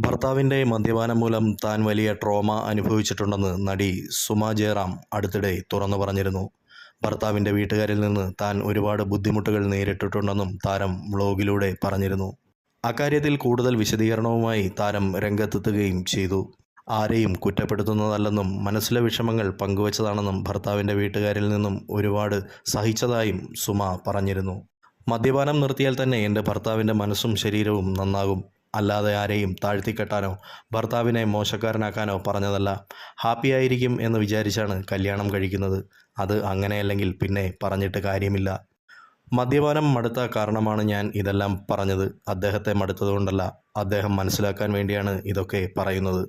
ഭർത്താവിന്റെ മദ്യപാനം മൂലം താൻ വലിയ ട്രോമ അനുഭവിച്ചിട്ടുണ്ടെന്ന് നടി സുമ ജയറാം അടുത്തിടെ തുറന്നു പറഞ്ഞിരുന്നു. ഭർത്താവിന്റെ വീട്ടുകാരിൽ നിന്ന് താൻ ഒരുപാട് ബുദ്ധിമുട്ടുകൾ നേരിട്ടിട്ടുണ്ടെന്നും താരം വ്ളോഗിലൂടെ പറഞ്ഞിരുന്നു. അക്കാര്യത്തിൽ കൂടുതൽ വിശദീകരണവുമായി താരം രംഗത്തെത്തുകയും ചെയ്തു. ആരെയും കുറ്റപ്പെടുത്തുന്നതല്ലെന്നും മനസ്സിലെ വിഷമങ്ങൾ പങ്കുവച്ചതാണെന്നും ഭർത്താവിന്റെ വീട്ടുകാരിൽ നിന്നും ഒരുപാട് സഹിച്ചതായും സുമ പറഞ്ഞിരുന്നു. മദ്യപാനം നിർത്തിയാൽ തന്നെ എന്റെ ഭർത്താവിന്റെ മനസ്സും ശരീരവും നന്നാകും. അല്ലാതെ ആരെയും താഴ്ത്തിക്കെട്ടാനോ ഭർത്താവിനെ മോശക്കാരനാക്കാനോ പറഞ്ഞതല്ല. ഹാപ്പിയായിരിക്കും എന്ന് വിചാരിച്ചാണ് കല്യാണം കഴിക്കുന്നത്. അത് അങ്ങനെയല്ലെങ്കിൽ പിന്നെ പറഞ്ഞിട്ട് കാര്യമില്ല. മദ്യപാനം മടുത്ത കാരണമാണ് ഞാൻ ഇതെല്ലാം പറഞ്ഞത്. അദ്ദേഹത്തെ മടുത്തതുകൊണ്ടല്ല. അദ്ദേഹം മനസ്സിലാക്കാൻ വേണ്ടിയാണ് ഇതൊക്കെ പറയുന്നത്.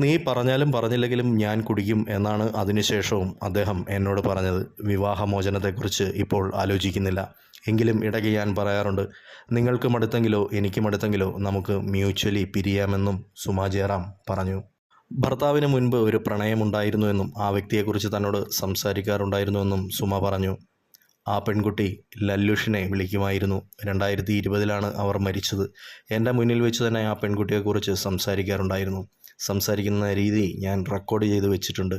നീ പറഞ്ഞാലും പറഞ്ഞില്ലെങ്കിലും ഞാൻ കുടിക്കും എന്നാണ് അതിനുശേഷവും അദ്ദേഹം എന്നോട് പറഞ്ഞത്. വിവാഹമോചനത്തെക്കുറിച്ച് ഇപ്പോൾ ആലോചിക്കുന്നില്ല. എങ്കിലും ഇടയ്ക്ക് ഞാൻ പറയാറുണ്ട് നിങ്ങൾക്ക് മടുത്തെങ്കിലോ എനിക്കും മടുത്തെങ്കിലോ നമുക്ക് മ്യൂച്വലി പിരിയാമെന്നും സുമാ ജയറാം പറഞ്ഞു. ഭർത്താവിന് മുൻപ് ഒരു പ്രണയമുണ്ടായിരുന്നുവെന്നും ആ വ്യക്തിയെക്കുറിച്ച് തന്നോട് സംസാരിക്കാറുണ്ടായിരുന്നുവെന്നും സുമ പറഞ്ഞു. ആ പെൺകുട്ടി ലല്ലുഷിനെ വിളിക്കുമായിരുന്നു. രണ്ടായിരത്തി ഇരുപതിലാണ് അവർ മരിച്ചത്. എന്റെ മുന്നിൽ വെച്ച് തന്നെ ആ പെൺകുട്ടിയെക്കുറിച്ച് സംസാരിക്കാറുണ്ടായിരുന്നു. സംസാരിക്കുന്ന രീതി ഞാൻ റെക്കോർഡ് ചെയ്ത് വെച്ചിട്ടുണ്ട്.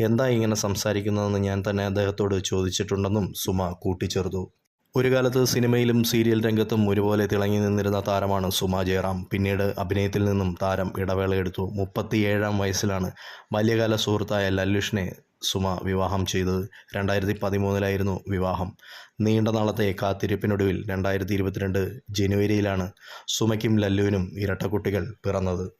എന്താ ഇങ്ങനെ സംസാരിക്കുന്നതെന്ന് ഞാൻ തന്നെ അദ്ദേഹത്തോട് ചോദിച്ചിട്ടുണ്ടെന്നും സുമ കൂട്ടിച്ചേർത്തു. ഒരു കാലത്ത് സിനിമയിലും സീരിയൽ രംഗത്തും ഒരുപോലെ തിളങ്ങി നിന്നിരുന്ന താരമാണ് സുമ ജയറാം. പിന്നീട് അഭിനയത്തിൽ നിന്നും താരം ഇടവേളയെടുത്തു മുപ്പത്തിയേഴാം വയസ്സിലാണ് ബാല്യകാല സുഹൃത്തായ ലല്ലുഷിനെ സുമ വിവാഹം ചെയ്തത്. രണ്ടായിരത്തി പതിമൂന്നിലായിരുന്നു വിവാഹം. നീണ്ട നാളത്തെ കാത്തിരിപ്പിനൊടുവിൽ രണ്ടായിരത്തി ഇരുപത്തിരണ്ട് ജനുവരിയിലാണ് സുമയ്ക്കും ലല്ലുവിനും ഇരട്ടക്കുട്ടികൾ പിറന്നത്.